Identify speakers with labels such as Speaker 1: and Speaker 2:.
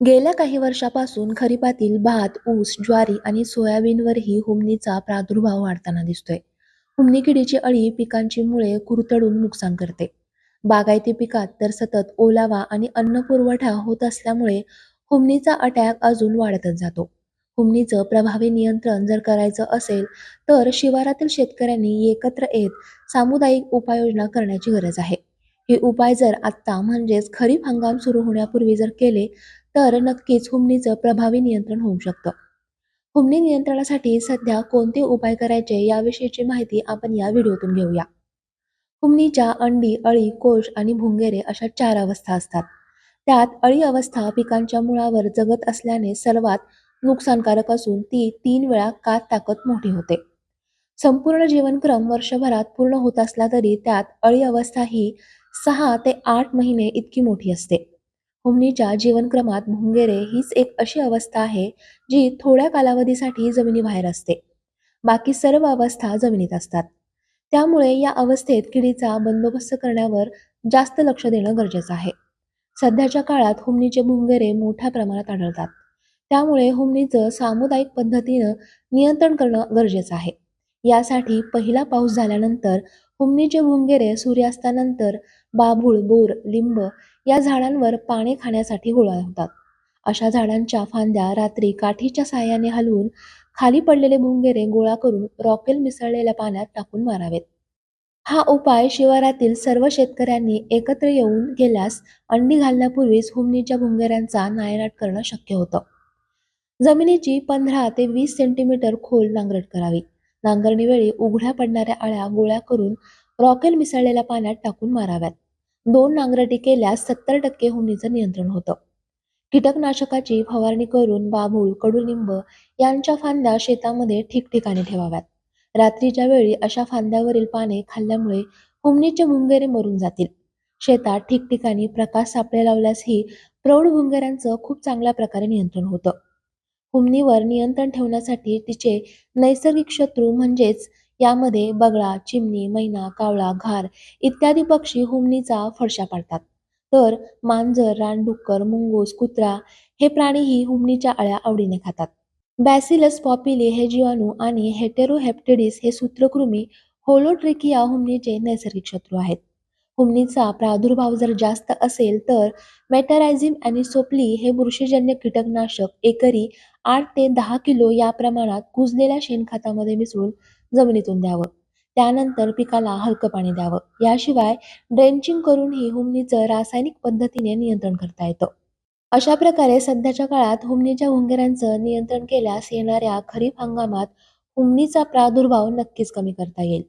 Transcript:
Speaker 1: गेल्या काही वर्षापासून खरीपातील भात, ऊस, ज्वारी आणि सोयाबीनवरही हुमणीचा प्रादुर्भाव वाढताना दिसतोय. हुमणी किडीची अळी पिकांची मुळे कुरतडून नुकसान करते. बागायती पिकात तर सतत ओलावा आणि अन्न पुरवठा होत असल्यामुळे हुमणीचा अटॅक अजून वाढतच जातो. हुमणीचं प्रभावी नियंत्रण जर करायचं असेल तर शिवारातील शेतकऱ्यांनी एकत्र येत सामुदायिक उपाययोजना करण्याची गरज आहे. हे उपाय जर आत्ता म्हणजेच खरीप हंगाम सुरू होण्यापूर्वी जर केले तर नक्कीच हुमणीचं प्रभावी नियंत्रण होऊ शकतं. हुमणी नियंत्रणासाठी सध्या कोणते उपाय करायचे याविषयीची माहिती आपण या व्हिडिओतून घेऊया. हुमणीच्या अंडी, अळी, कोश आणि भुंगेरे अशा चार अवस्था असतात. त्यात अळी अवस्था पिकांच्या मुळावर जगत असल्याने सर्वात नुकसानकारक असून ती तीन वेळा कात टाकत मोठी होते. संपूर्ण जीवनक्रम वर्षभरात पूर्ण होत असला तरी त्यात अळी अवस्था ही सहा ते आठ महिने इतकी मोठी असते. हुमणीच्या जीवनक्रमात भुंगेरे हीच एक अशी अवस्था आहे जी थोड्या कालावधीसाठी जमिनीबाहेर असते. बाकी सर्व अवस्था जमिनीत असतात. त्यामुळे या अवस्थेत किडीचा बंदोबस्त करण्यावर जास्त लक्ष देणं गरजेचं आहे. सध्याच्या काळात हुमणीचे भुंगेरे मोठ्या प्रमाणात आढळतात. त्यामुळे हुमणीचं सामुदायिक पद्धतीनं नियंत्रण करणं गरजेचं आहे. यासाठी पहिला पाऊस झाल्यानंतर हुमणीचे भुंगेरे सूर्यास्तानंतर बाभूळ, बोर, लिंब या झाडांवर पाने खाण्यासाठी गोळा होतात. अशा झाडांच्या फांद्या रात्री काठीच्या साहाय्याने हलवून खाली पडलेले भुंगेरे गोळा करून रॉकेल मिसळलेल्या पाण्यात टाकून मारावेत. हा उपाय शिवारातील सर्व शेतकऱ्यांनी एकत्र येऊन केल्यास अंडी घालण्यापूर्वीच हुमणीच्या भुंगेऱ्यांचा नायनाट करणं शक्य होतं. जमिनीची पंधरा ते वीस सेंटीमीटर खोल नांगरट करावी. नांगरणीवेळी उघड्या पडणाऱ्या अळ्या गोळा करून रॉकेल मिसळलेल्या पाण्यात टाकून माराव्यात. दोन नांगरटी केल्यास सत्तर टक्के हुमणीचं नियंत्रण होतं. कीटकनाशकाची फवारणी करून बाभूळ, कडुलिंब यांच्या फांद्या शेतामध्ये ठिकठिकाणी ठेवाव्यात. रात्रीच्या वेळी अशा फांद्यावरील पाने खाल्ल्यामुळे हुमणीचे भुंगेरे मरून जातील. शेतात ठिकठिकाणी प्रकाश सापळे लावल्यासही प्रौढ भुंगेऱ्यांचं खूप चांगल्या प्रकारे नियंत्रण होतं. हुमणीवर नियंत्रण ठेवण्यासाठी तिचे नैसर्गिक शत्रू म्हणजेच यामध्ये बगळा, चिमणी, मैना, कावळा, घार इत्यादी पक्षी हुमणीचा फडशा पाडतात. तर मांजर, रानडुक्कर, मुंगूस, कुत्रा हे प्राणीही हुमणीच्या अळ्या आवडीने खातात. बॅसिलस पॉपिली हे जीवाणू आणि हेटेरोहेप्टेडिस हे सूत्रकृमी होलोट्रिकिया हुमणीचे नैसर्गिक शत्रू आहेत. हुमणीचा प्रादुर्भाव जर जास्त असेल तर मेटरायझिम ॲनिसोप्ली हे बुरशीजन्य कीटकनाशक एकरी आठ ते दहा किलो या प्रमाणात कुजलेल्या शेणखतामध्ये मिसळून जमिनीतून द्यावं. त्यानंतर पिकाला हलकं पाणी द्यावं. याशिवाय ड्रेंचिंग करूनही हुमणीचं रासायनिक पद्धतीने नियंत्रण करता येतं. अशा प्रकारे सध्याच्या काळात हुमणीच्या भुंगेऱ्यांचं नियंत्रण केल्यास येणाऱ्या खरीप हंगामात हुमणीचा प्रादुर्भाव नक्कीच कमी करता येईल.